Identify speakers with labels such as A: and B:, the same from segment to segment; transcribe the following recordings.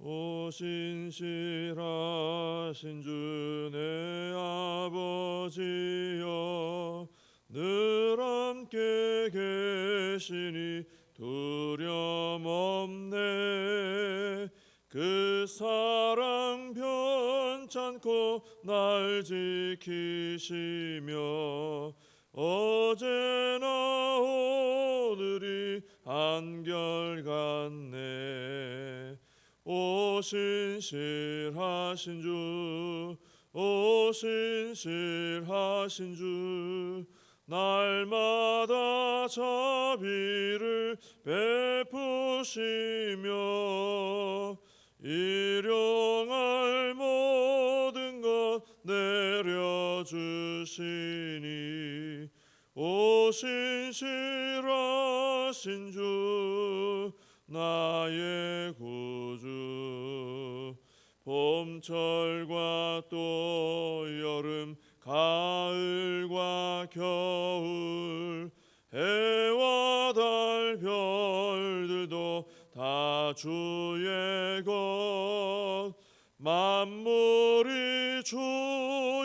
A: 오신실하신 주내 아버지여 늘 함께 계시니 두려움 없네. 그 사랑 변찮고 날 지키시며 어제나 오늘이 한결같네 오 신실하신 주. 오 신실하신 주. 날마다 자비를 베푸시며 일용할 모든 것 내려주시니. 오 신실하신 주 나의 구주 봄철과 또 여름 가을과 겨울 해와 달 별들도 다 주의 것. 만물이 주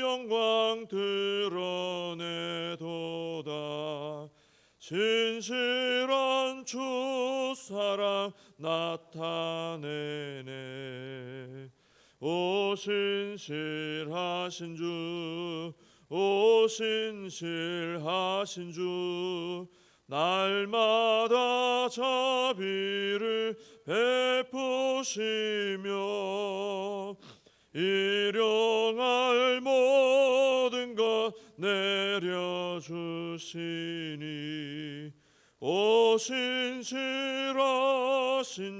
A: 영광 드러내도다 신실한 주 사랑 나타내네. 오 신실하신 주. 오 신실하신 주. 날마다 자비를 베푸시며 일용할 것 내려주시니. 오신실하신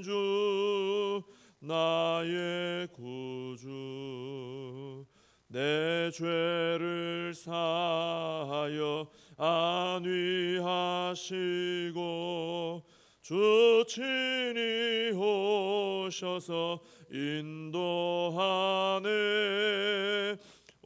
A: 주 나의 구주 내 죄를 사하여 안위하시고 주 친히 오셔서 인도하네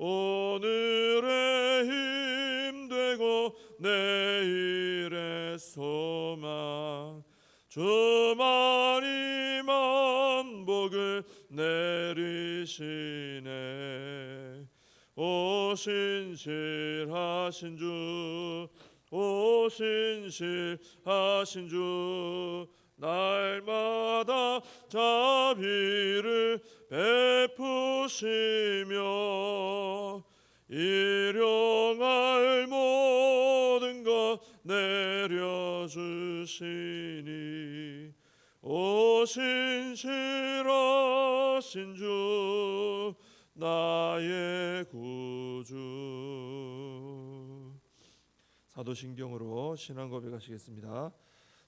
A: 오늘의 힘 되고 내일의 소망. 주만이 만 복을 내리시네. 오 신실하신 주. 오 신실하신 주 날마다 자비를 베푸시며 일용할 모든 것 내려주시니 오 신실하신 주 나의 구주 사도신경으로 신앙 고백 하시겠습니다.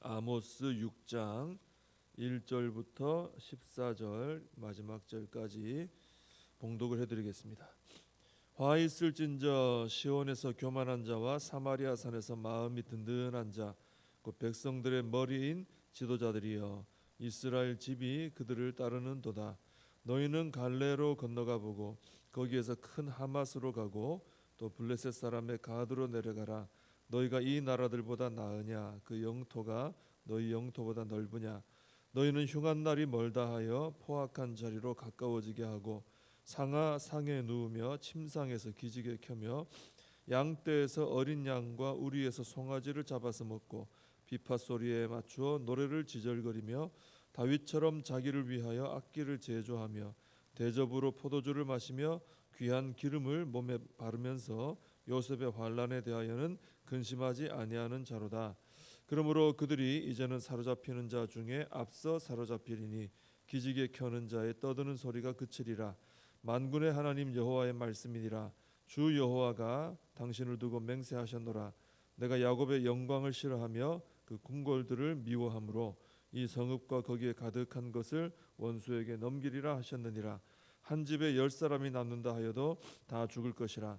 A: 아모스 6장 1절부터 14절 마지막 절까지 봉독을 해드리겠습니다. 화 있을진저 시온에서 교만한 자와 사마리아 산에서 마음이 든든한 자, 곧 백성들의 머리인 지도자들이여 이스라엘 집이 그들을 따르는도다. 너희는 갈레로 건너가 보고 거기에서 큰 하마스로 가고 또 블레셋 사람의 가드로 내려가라. 너희가 이 나라들보다 나으냐? 그 영토가 너희 영토보다 넓으냐? 너희는 흉한 날이 멀다 하여 포악한 자리로 가까워지게 하고 상하 상에 누우며 침상에서 기지개 켜며 양떼에서 어린 양과 우리에서 송아지를 잡아서 먹고 비파 소리에 맞추어 노래를 지절거리며 다윗처럼 자기를 위하여 악기를 제조하며 대접으로 포도주를 마시며 귀한 기름을 몸에 바르면서 요셉의 환란에 대하여는 근심하지 아니하는 자로다. 그러므로 그들이 이제는 사로잡히는 자 중에 앞서 사로잡히리니 기지개 켜는 자의 떠드는 소리가 그치리라. 만군의 하나님 여호와의 말씀이니라. 주 여호와가 당신을 두고 맹세하셨노라. 내가 야곱의 영광을 싫어하며 그 궁궐들을 미워함으로 이 성읍과 거기에 가득한 것을 원수에게 넘기리라 하셨느니라. 한 집에 열 사람이 남는다 하여도 다 죽을 것이라.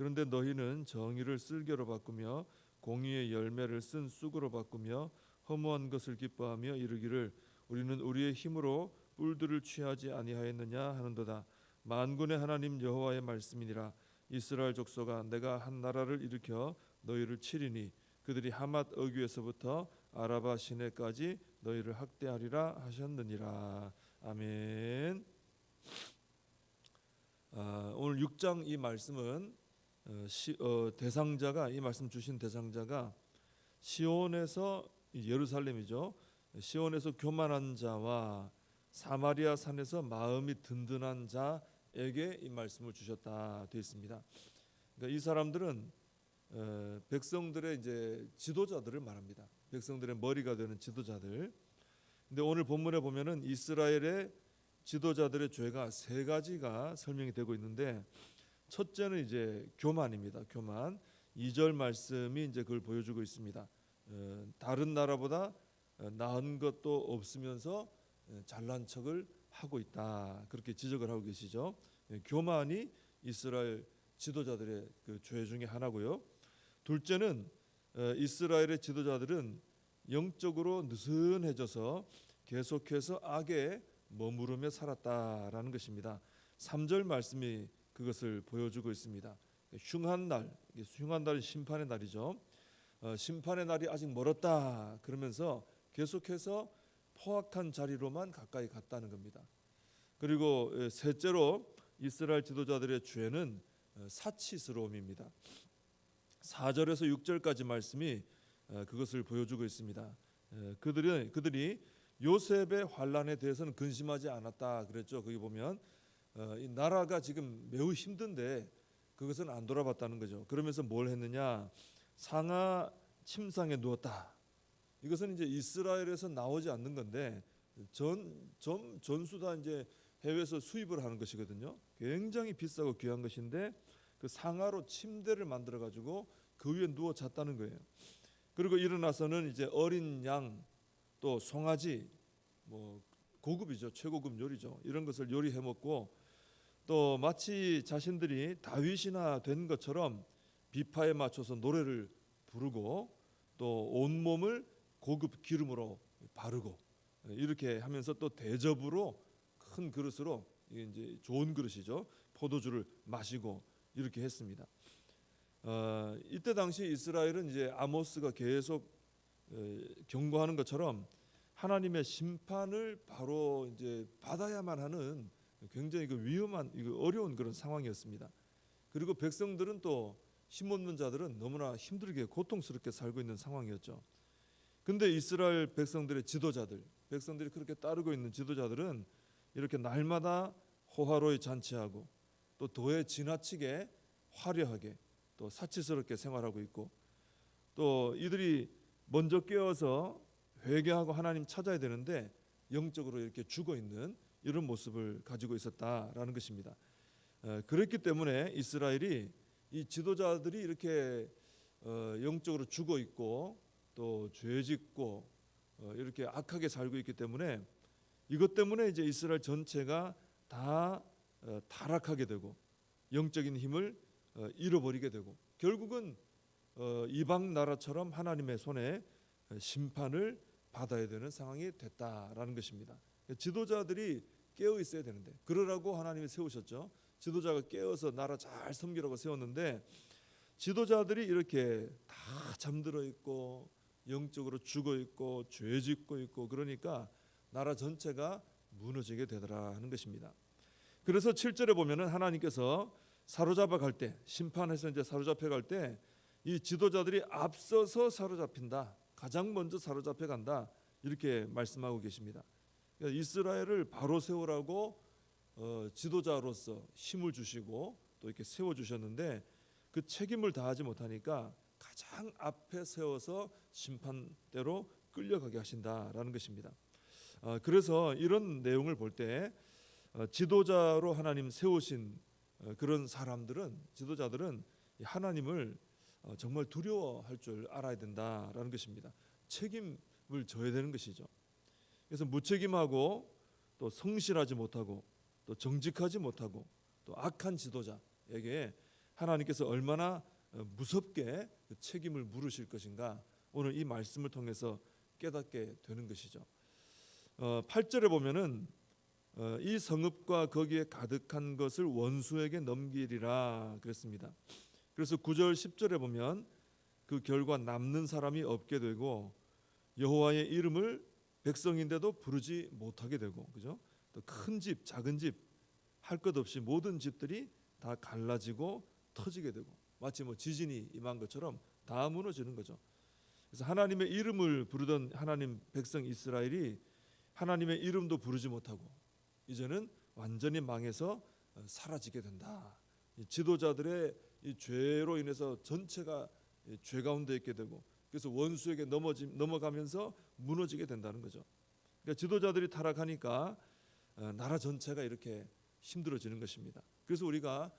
A: 그런데 너희는 정의를 쓸개로 바꾸며 공의의 열매를 쓴 쑥으로 바꾸며 허무한 것을 기뻐하며 이르기를 우리는 우리의 힘으로 뿔들을 취하지 아니하였느냐 하는도다. 만군의 하나님 여호와의 말씀이니라. 이스라엘 족속아 내가 한 나라를 일으켜 너희를 치리니 그들이 하맛 어귀에서부터 아라바 시내까지 너희를 학대하리라 하셨느니라. 아멘. 아, 오늘 6장 이 말씀은 어, 시, 어, 대상자가 이 말씀 주신 대상자가 시온에서 이 예루살렘이죠. 시온에서 교만한 자와 사마리아 산에서 마음이 든든한 자에게 이 말씀을 주셨다 되어 있습니다. 그러니까 이 사람들은 어, 백성들의 이제 지도자들을 말합니다. 백성들의 머리가 되는 지도자들. 근데 오늘 본문에 보면은 이스라엘의 지도자들의 죄가 세 가지가 설명이 되고 있는데 첫째는 이제 교만입니다. 교만. 2절 말씀이 이제 그걸 보여주고 있습니다. 어, 다른 나라보다 어, 나은 것도 없으면서 어, 잘난 척을 하고 있다. 그렇게 지적을 하고 계시죠. 예, 교만이 이스라엘 지도자들의 그 죄 중에 하나고요. 둘째는 어, 이스라엘의 지도자들은 영적으로 느슨해져서 계속해서 악에 머무르며 살았다라는 것입니다. 3절 말씀이 그것을 보여주고 있습니다. 흉한 날, 흉한 날은 심판의 날이죠. 어, 심판의 날이 아직 멀었다 그러면서 계속해서 포악한 자리로만 가까이 갔다는 겁니다. 그리고 에, 셋째로 이스라엘 지도자들의 죄는 어, 사치스러움입니다. 4절에서 6절까지 말씀이 어, 그것을 보여주고 있습니다. 에, 그들은 그들이 요셉의 환란에 대해서는 근심하지 않았다 그랬죠. 거기 보면 어, 이 나라가 지금 매우 힘든데 그것은 안 돌아봤다는 거죠. 그러면서 뭘 했느냐? 상하 침상에 누웠다. 이것은 이제 이스라엘에서 나오지 않는 건데 전, 전 전수 다 이제 해외에서 수입을 하는 것이거든요. 굉장히 비싸고 귀한 것인데 그 상하로 침대를 만들어 가지고 그 위에 누워 잤다는 거예요. 그리고 일어나서는 이제 어린 양 또 송아지 뭐 고급이죠 최고급 요리죠 이런 것을 요리해 먹고 또 마치 자신들이 다윗이나 된 것처럼 비파에 맞춰서 노래를 부르고 또 온몸을 고급 기름으로 바르고 이렇게 하면서 또 대접으로 큰 그릇으로 이게 이제 좋은 그릇이죠 포도주를 마시고 이렇게 했습니다. 어, 이때 당시 이스라엘은 이제 아모스가 계속 에, 경고하는 것처럼 하나님의 심판을 바로 이제 받아야만 하는 굉장히 그 위험한 이거 어려운 그런 상황이었습니다. 그리고 백성들은 또 힘없는 자들은 너무나 힘들게 고통스럽게 살고 있는 상황이었죠. 근데 이스라엘 백성들의 지도자들, 백성들이 그렇게 따르고 있는 지도자들은 이렇게 날마다 호화로이 잔치하고 또 도에 지나치게 화려하게 또 사치스럽게 생활하고 있고 또 이들이 먼저 깨어서 회개하고 하나님 찾아야 되는데 영적으로 이렇게 죽어 있는 이런 모습을 가지고 있었다라는 것입니다. 어, 그랬기 때문에 이스라엘이 이 지도자들이 이렇게 어, 영적으로 죽어 있고 또 죄짓고 어, 이렇게 악하게 살고 있기 때문에 이것 때문에 이제 이스라엘 전체가 다 어, 타락하게 되고 영적인 힘을 어, 잃어버리게 되고 결국은 어, 이방 나라처럼 하나님의 손에 심판을 받아야 되는 상황이 됐다라는 것입니다. 지도자들이 깨어 있어야 되는데 그러라고 하나님이 세우셨죠. 지도자가 깨어서 나라 잘 섬기라고 세웠는데 지도자들이 이렇게 다 잠들어 있고 영적으로 죽어 있고 죄 짓고 있고 그러니까 나라 전체가 무너지게 되더라 하는 것입니다. 그래서 7절에 보면은 하나님께서 사로잡아 갈 때 심판해서 이제 사로잡혀 갈 때 이 지도자들이 앞서서 사로잡힌다. 가장 먼저 사로잡혀 간다. 이렇게 말씀하고 계십니다. 그러니까 이스라엘을 바로 세우라고 어, 지도자로서 힘을 주시고 또 이렇게 세워 주셨는데 그 책임을 다하지 못하니까 가장 앞에 세워서 심판대로 끌려가게 하신다라는 것입니다. 어, 그래서 이런 내용을 볼때 어, 지도자로 하나님 세우신 어, 그런 사람들은 지도자들은 이 하나님을 어, 정말 두려워할 줄 알아야 된다라는 것입니다. 책임을 져야 되는 것이죠. 그래서 무책임하고 또 성실하지 못하고 또 정직하지 못하고 또 악한 지도자에게 하나님께서 얼마나 어, 무섭게 그 책임을 물으실 것인가 오늘 이 말씀을 통해서 깨닫게 되는 것이죠. 어, 8절에 보면은 어, 이 성읍과 거기에 가득한 것을 원수에게 넘기리라 그랬습니다. 그래서 9절 10절에 보면 그 결과 남는 사람이 없게 되고 여호와의 이름을 백성인데도 부르지 못하게 되고 그죠? 또 큰 집, 작은 집 할 것 없이 모든 집들이 다 갈라지고 터지게 되고 마치 뭐 지진이 임한 것처럼 다 무너지는 거죠. 그래서 하나님의 이름을 부르던 하나님 백성 이스라엘이 하나님의 이름도 부르지 못하고 이제는 완전히 망해서 어, 사라지게 된다. 이 지도자들의 이 죄로 인해서 전체가 이죄 가운데 있게 되고 그래서 원수에게 넘어지 넘어가면서 무너지게 된다는 거죠. 그러니까 지도자들이 타락하니까 어, 나라 전체가 이렇게 힘들어지는 것입니다. 그래서 우리가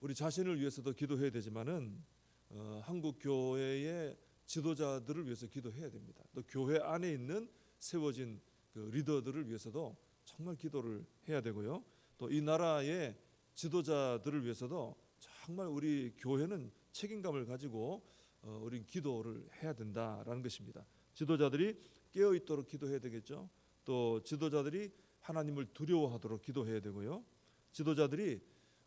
A: 우리 자신을 위해서도 기도해야 되지만은 어, 한국 교회의 지도자들을 위해서 기도해야 됩니다. 또 교회 안에 있는 세워진 그 리더들을 위해서도 정말 기도를 해야 되고요. 또 이 나라의 지도자들을 위해서도 정말 우리 교회는 책임감을 가지고 어, 우리 기도를 해야 된다라는 것입니다. 지도자들이 깨어 있도록 기도해야 되겠죠. 또 지도자들이 하나님을 두려워하도록 기도해야 되고요. 지도자들이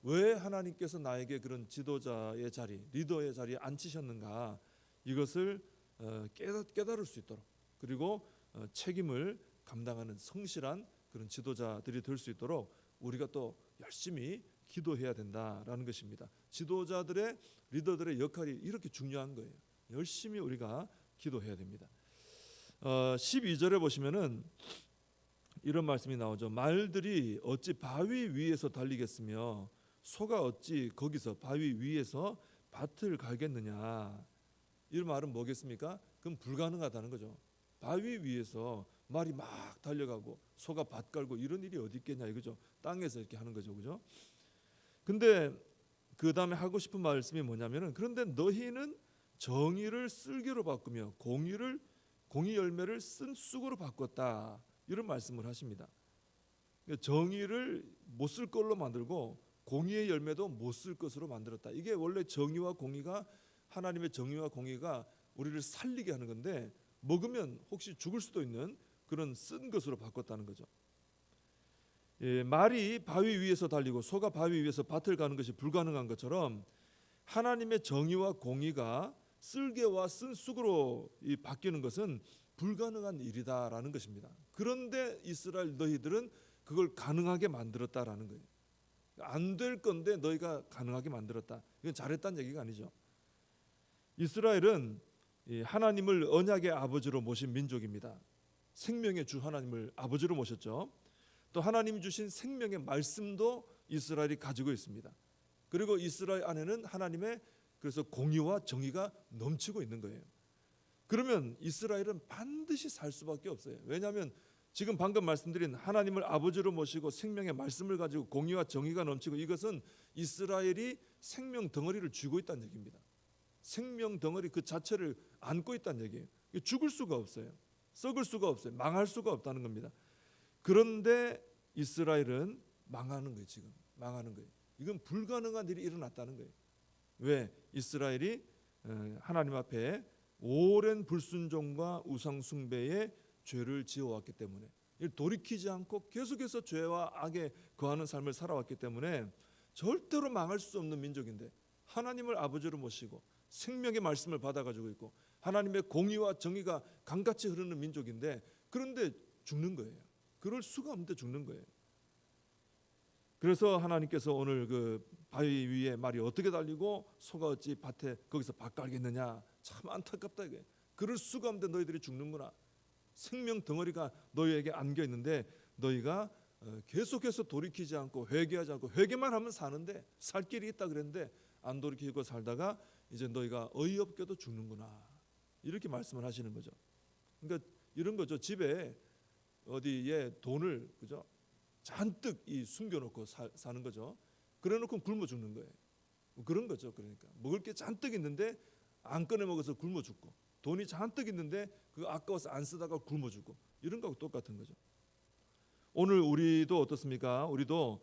A: 왜 하나님께서 나에게 그런 지도자의 자리, 리더의 자리에 앉히셨는가 이것을 어, 깨달, 깨달을 수 있도록 그리고 어, 책임을 감당하는 성실한 그런 지도자들이 될 수 있도록 우리가 또 열심히 기도해야 된다라는 것입니다. 지도자들의 리더들의 역할이 이렇게 중요한 거예요. 열심히 우리가 기도해야 됩니다. 어, 12절에 보시면은 이런 말씀이 나오죠. 말들이 어찌 바위 위에서 달리겠으며 소가 어찌 거기서 바위 위에서 밭을 갈겠느냐. 이런 말은 뭐겠습니까? 그럼 불가능하다는 거죠. 바위 위에서 말이 막 달려가고 소가 밭 갈고 이런 일이 어디 있겠냐 이거죠. 땅에서 이렇게 하는 거죠. 그죠? 근데 그 다음에 하고 싶은 말씀이 뭐냐면은 그런데 너희는 정의를 쓸개로 바꾸며 공의를 공의 열매를 쓴 쑥으로 바꿨다 이런 말씀을 하십니다. 그러니까 정의를 못 쓸 걸로 만들고 공의의 열매도 못 쓸 것으로 만들었다. 이게 원래 정의와 공의가 하나님의 정의와 공의가 우리를 살리게 하는 건데 먹으면 혹시 죽을 수도 있는 그런 쓴 것으로 바꿨다는 거죠. 예, 말이 바위 위에서 달리고 소가 바위 위에서 밭을 가는 것이 불가능한 것처럼 하나님의 정의와 공의가 쓸개와 쓴 쑥으로 이 바뀌는 것은 불가능한 일이다라는 것입니다. 그런데 이스라엘 너희들은 그걸 가능하게 만들었다라는 거예요. 안 될 건데 너희가 가능하게 만들었다. 이건 잘했다는 얘기가 아니죠. 이스라엘은 이 하나님을 언약의 아버지로 모신 민족입니다. 생명의 주 하나님을 아버지로 모셨죠. 또 하나님 주신 생명의 말씀도 이스라엘이 가지고 있습니다. 그리고 이스라엘 안에는 하나님의 그래서 공의와 정의가 넘치고 있는 거예요. 그러면 이스라엘은 반드시 살 수밖에 없어요. 왜냐하면 지금 방금 말씀드린 하나님을 아버지로 모시고 생명의 말씀을 가지고 공의와 정의가 넘치고 이것은 이스라엘이 생명 덩어리를 쥐고 있다는 얘기입니다. 생명 덩어리 그 자체를 안고 있다는 얘기예요. 죽을 수가 없어요. 썩을 수가 없어요. 망할 수가 없다는 겁니다. 그런데 이스라엘은 망하는 거예요. 지금 망하는 거예요. 이건 불가능한 일이 일어났다는 거예요. 왜 이스라엘이 어, 하나님 앞에 오랜 불순종과 우상 숭배의 죄를 지어왔기 때문에 이 돌이키지 않고 계속해서 죄와 악에 거하는 삶을 살아왔기 때문에 절대로 망할 수 없는 민족인데 하나님을 아버지로 모시고 생명의 말씀을 받아가지고 있고 하나님의 공의와 정의가 강같이 흐르는 민족인데 그런데 죽는 거예요. 그럴 수가 없는데 죽는 거예요. 그래서 하나님께서 오늘 그 바위 위에 말이 어떻게 달리고 소가 어찌 밭에 거기서 밭 깔겠느냐 참 안타깝다 이게 그럴 수가 없는데 너희들이 죽는구나 생명 덩어리가 너희에게 안겨 있는데 너희가 어, 계속해서 돌이키지 않고 회개하지 않고 회개만 하면 사는데 살 길이 있다 그랬는데 안 돌이키고 살다가 이제 너희가 어이없게도 죽는구나 이렇게 말씀을 하시는 거죠. 그러니까 이런 거죠. 집에 어디에 돈을 그죠 잔뜩 이 숨겨놓고 사, 사는 거죠. 그래 놓고 굶어 죽는 거예요. 뭐 그런 거죠. 그러니까 먹을 게 잔뜩 있는데 안 꺼내 먹어서 굶어 죽고 돈이 잔뜩 있는데 그 아까워서 안 쓰다가 굶어 죽고 이런 거하고 똑같은 거죠. 오늘 우리도 어떻습니까? 우리도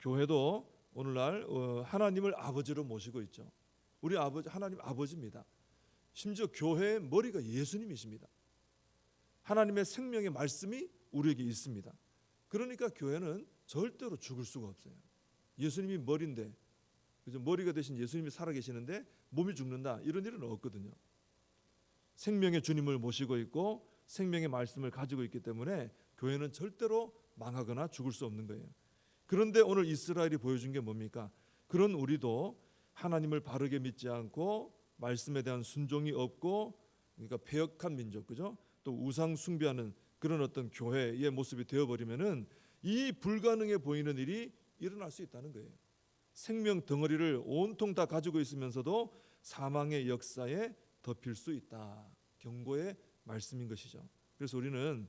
A: 교회도 오늘날 어, 하나님을 아버지로 모시고 있죠. 우리 아버지 하나님 아버지입니다. 심지어 교회의 머리가 예수님이십니다. 하나님의 생명의 말씀이 우리에게 있습니다. 그러니까 교회는 절대로 죽을 수가 없어요. 예수님이 머리인데 그죠? 머리가 대신 예수님이 살아 계시는데 몸이 죽는다 이런 일은 없거든요. 생명의 주님을 모시고 있고 생명의 말씀을 가지고 있기 때문에 교회는 절대로 망하거나 죽을 수 없는 거예요. 그런데 오늘 이스라엘이 보여준 게 뭡니까? 그런 우리도 하나님을 바르게 믿지 않고 말씀에 대한 순종이 없고 그러니까 배역한 민족 그죠? 또 우상 숭배하는 그런 어떤 교회의 모습이 되어 버리면은 이 불가능해 보이는 일이 일어날 수 있다는 거예요. 생명 덩어리를 온통 다 가지고 있으면서도 사망의 역사에 덮일 수 있다. 경고의 말씀인 것이죠. 그래서 우리는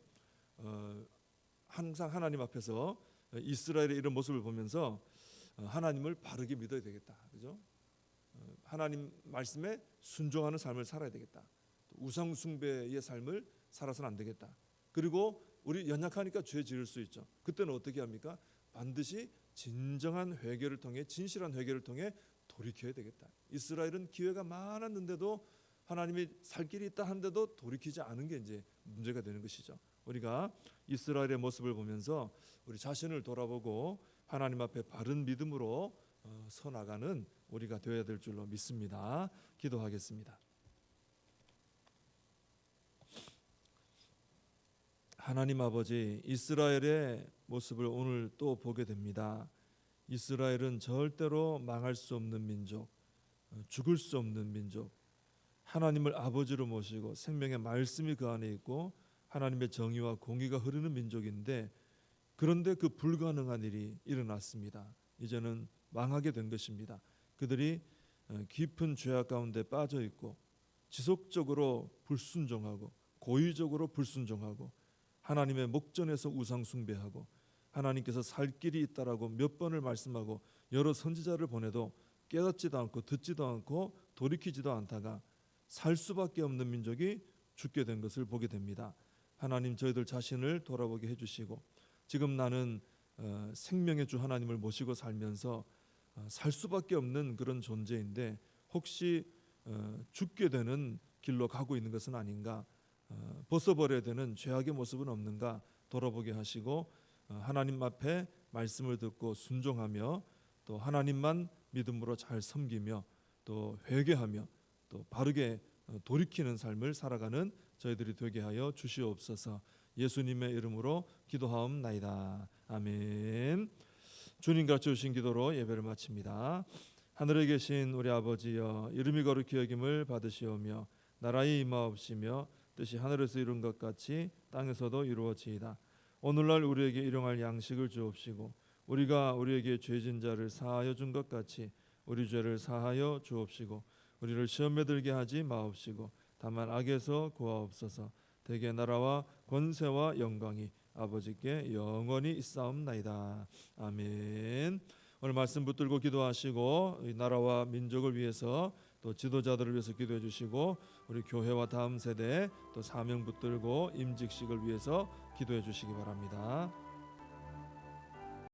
A: 어, 항상 하나님 앞에서 이스라엘의 이런 모습을 보면서 어, 하나님을 바르게 믿어야 되겠다. 그죠? 어, 하나님 말씀에 순종하는 삶을 살아야 되겠다. 우상 숭배의 삶을 살아서는 안 되겠다. 그리고 우리 연약하니까 죄 지을 수 있죠. 그때는 어떻게 합니까? 반드시 진정한 회개를 통해 진실한 회개를 통해 돌이켜야 되겠다. 이스라엘은 기회가 많았는데도 하나님이 살 길이 있다 한데도 돌이키지 않은 게 이제 문제가 되는 것이죠. 우리가 이스라엘의 모습을 보면서 우리 자신을 돌아보고 하나님 앞에 바른 믿음으로 어, 서 나가는 우리가 되어야 될 줄로 믿습니다. 기도하겠습니다. 하나님 아버지 이스라엘의 모습을 오늘 또 보게 됩니다. 이스라엘은 절대로 망할 수 없는 민족, 어, 죽을 수 없는 민족. 하나님을 아버지로 모시고 생명의 말씀이 그 안에 있고 하나님의 정의와 공의가 흐르는 민족인데 그런데 그 불가능한 일이 일어났습니다. 이제는 망하게 된 것입니다. 그들이 어, 깊은 죄악 가운데 빠져 있고 지속적으로 불순종하고 고의적으로 불순종하고 하나님의 목전에서 우상 숭배하고 하나님께서 살 길이 있다라고 몇 번을 말씀하고 여러 선지자를 보내도 깨닫지도 않고 듣지도 않고 돌이키지도 않다가 살 수밖에 없는 민족이 죽게 된 것을 보게 됩니다. 하나님 저희들 자신을 돌아보게 해주시고 지금 나는 어, 생명의 주 하나님을 모시고 살면서 어, 살 수밖에 없는 그런 존재인데 혹시 어, 죽게 되는 길로 가고 있는 것은 아닌가 어, 벗어버려야 되는 죄악의 모습은 없는가 돌아보게 하시고 어, 하나님 앞에 말씀을 듣고 순종하며 또 하나님만 믿음으로 잘 섬기며 또 회개하며 또 바르게 어, 돌이키는 삶을 살아가는 저희들이 되게 하여 주시옵소서. 예수님의 이름으로 기도하옵나이다. 아멘. 주님 같이 주신 기도로 예배를 마칩니다. 하늘에 계신 우리 아버지여 이름이 거룩히 여김을 받으시오며 나라의 임하옵시며 뜻이 하늘에서 이룬 것 같이 땅에서도 이루어지이다. 오늘날 우리에게 일용할 양식을 주옵시고 우리가 우리에게 죄진 자를 사하여 준 것 같이 우리 죄를 사하여 주옵시고 우리를 시험에 들게 하지 마옵시고 다만 악에서 구하옵소서. 대개 나라와 권세와 영광이 아버지께 영원히 있사옵나이다. 아멘. 오늘 말씀 붙들고 기도하시고 이 나라와 민족을 위해서 또 지도자들을 위해서 기도해 주시고 우리 교회와 다음 세대 또 사명 붙들고 임직식을 위해서 기도해 주시기 바랍니다.